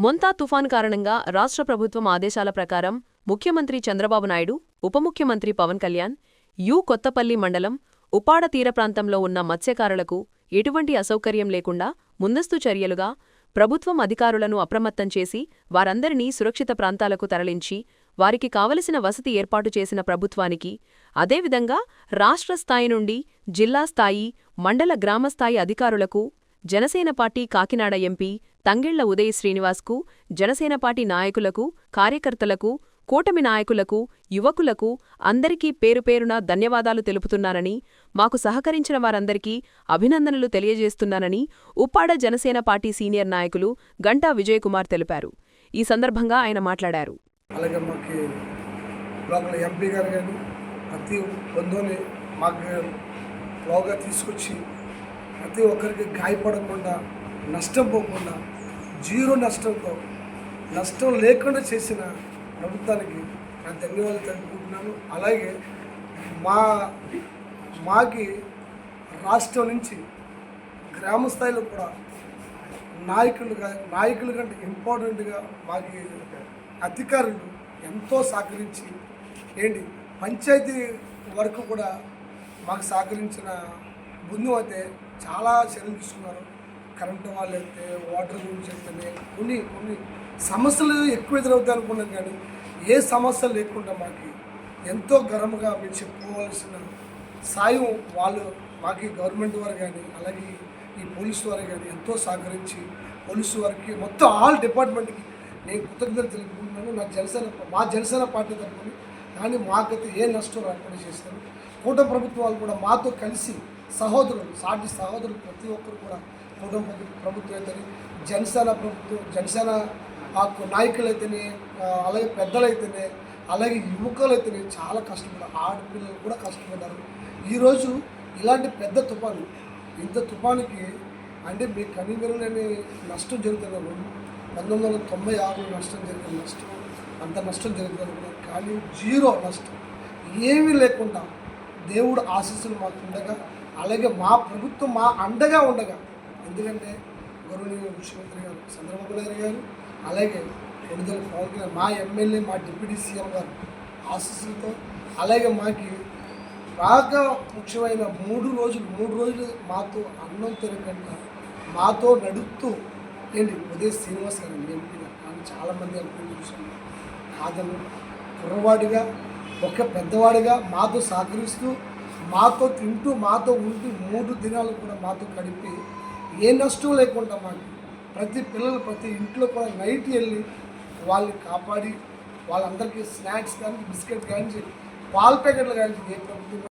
మొంతా తుఫాన్ కారణంగా రాష్ట్ర ప్రభుత్వం ఆదేశాల ప్రకారం ముఖ్యమంత్రి చంద్రబాబు నాయుడు ఉప ముఖ్యమంత్రి పవన్ కళ్యాణ్ యు కొత్తపల్లి మండలం ఉపాడ తీర ప్రాంతంలో ఉన్న మత్స్యకారులకు ఎటువంటి అసౌకర్యం లేకుండా ముందస్తు చర్యలుగా ప్రభుత్వం అధికారులను అప్రమత్తం చేసి వారందరినీ సురక్షిత ప్రాంతాలకు తరలించి వారికి కావలసిన వసతి ఏర్పాటు చేసిన ప్రభుత్వానికి అదేవిధంగా రాష్ట్ర స్థాయి నుండి జిల్లా స్థాయి మండల గ్రామస్థాయి అధికారులకు జనసేన పార్టీ కాకినాడ ఎంపీ తంగిళ్ళ ఉదయ శ్రీనివాస్కు జనసేన పార్టీ నాయకులకు కార్యకర్తలకు కూటమి నాయకులకు యువకులకు అందరికీ పేరుపేరున ధన్యవాదాలు తెలుపుతున్నానని మాకు సహకరించిన వారందరికీ అభినందనలు తెలియజేస్తున్నానని ఉప్పాడ జనసేన పార్టీ సీనియర్ నాయకులు గంటా విజయకుమార్ తెలిపారు. ఈ సందర్భంగా ఆయన మాట్లాడారు. అలాగే మాకు లోకల్ ఎంపీ గారు కానీ ప్రతి బంధువుని మాకు లోగా తీసుకొచ్చి ప్రతి ఒక్కరికి గాయపడకుండా నష్టం పోకుండా జీరో నష్టంతో నష్టం లేకుండా చేసిన ప్రభుత్వానికి నా ధన్యవాదాలు తెలుపుకుంటున్నాను. అలాగే మా మాకి రాష్ట్రం నుంచి గ్రామ స్థాయిలో కూడా నాయకులుగా నాయకుల కంటే ఇంపార్టెంట్గా మాకు అధికారులు ఎంతో సహకరించి ఏంటి పంచాయతీ వరకు కూడా మాకు సహకరించిన బృందం అయితే చాలా చర్యలు తీసుకున్నారు. కరెంటు వాళ్ళు అయితే వాటర్ గురించి అయితేనే కొన్ని కొన్ని సమస్యలు ఎక్కువ ఎదురవుతాయి అనుకున్నాం కానీ ఏ సమస్య లేకుండా మాకు ఎంతో గర్వంగా మేము చెప్పుకోవాల్సిన సాయం వాళ్ళు మాకు గవర్నమెంట్ వారు కానీ అలాగే ఈ పోలీసు వారు కానీ ఎంతో సహకరించి పోలీసు వారికి మొత్తం ఆల్ డిపార్ట్మెంట్కి నేను కృతజ్ఞతలు తెలుపుకుంటున్నాను. నా జనసేన మా జనసేన పార్టీ తరఫున కానీ మాకైతే ఏ నష్టం రాకుండా చేశాను కూటమి ప్రభుత్వాలు కూడా మాతో కలిసి సహోదరులు సాటి సహోదరులు ప్రతి ఒక్కరు కూడా ప్రభుత్వ ప్రభు- ప్రభుత్వం అయితేనే జనసేన ప్రభుత్వం జనసేన ఆ నాయకులైతేనే అలాగే పెద్దలైతేనే అలాగే యువకులైతేనే చాలా కష్టపడ్డారు. ఆడపిల్లలు కూడా కష్టపడ్డారు. ఈరోజు ఇలాంటి పెద్ద తుఫాను ఇంత తుఫానికి అంటే మీ కనీమెరులేని నష్టం జరుగుతుంది పంతొమ్మిది వందల తొంభై ఆరులో నష్టం జరిగిన నష్టం అంత నష్టం జరుగుతుంది కానీ జీరో నష్టం ఏమీ లేకుండా దేవుడు ఆశీస్సులు మాకు ఉండగా అలాగే మా ప్రభుత్వం మా అండగా ఉండగా ఎందుకంటే గౌరవనీయ ముఖ్యమంత్రి గారు చంద్రబాబు నాయుడు గారు అలాగే విడుదల పవన్ కళ్యాణ్ మా ఎమ్మెల్యే మా డిప్యూటీ సీఎం గారు ఆశీస్సులతో అలాగే మాకి బాగా ముఖ్యమైన మూడు రోజులు మూడు రోజులు మాతో అన్నం తినకుండా మాతో నడుపుతూ ఏంటి ఉదయ శ్రీనివాస్ గారు ఎంపీ గారు కానీ చాలామంది అనుకుని చూసాను అతను కుర్రవాడిగా ఒక పెద్దవాడిగా మాతో సహకరిస్తూ మాతో తింటూ మాతో ఉంటూ మూడు దినాలు కూడా మాతో గడిపి ఏ నష్టం లేకుండా మాకు ప్రతి పిల్లలు ప్రతి ఇంట్లో కూడా నైట్ వెళ్ళి వాళ్ళని కాపాడి వాళ్ళందరికీ స్నాక్స్ కానీ బిస్కెట్ కానీ పాల ప్యాకెట్లు కానీ ఏ ప్రభుత్వం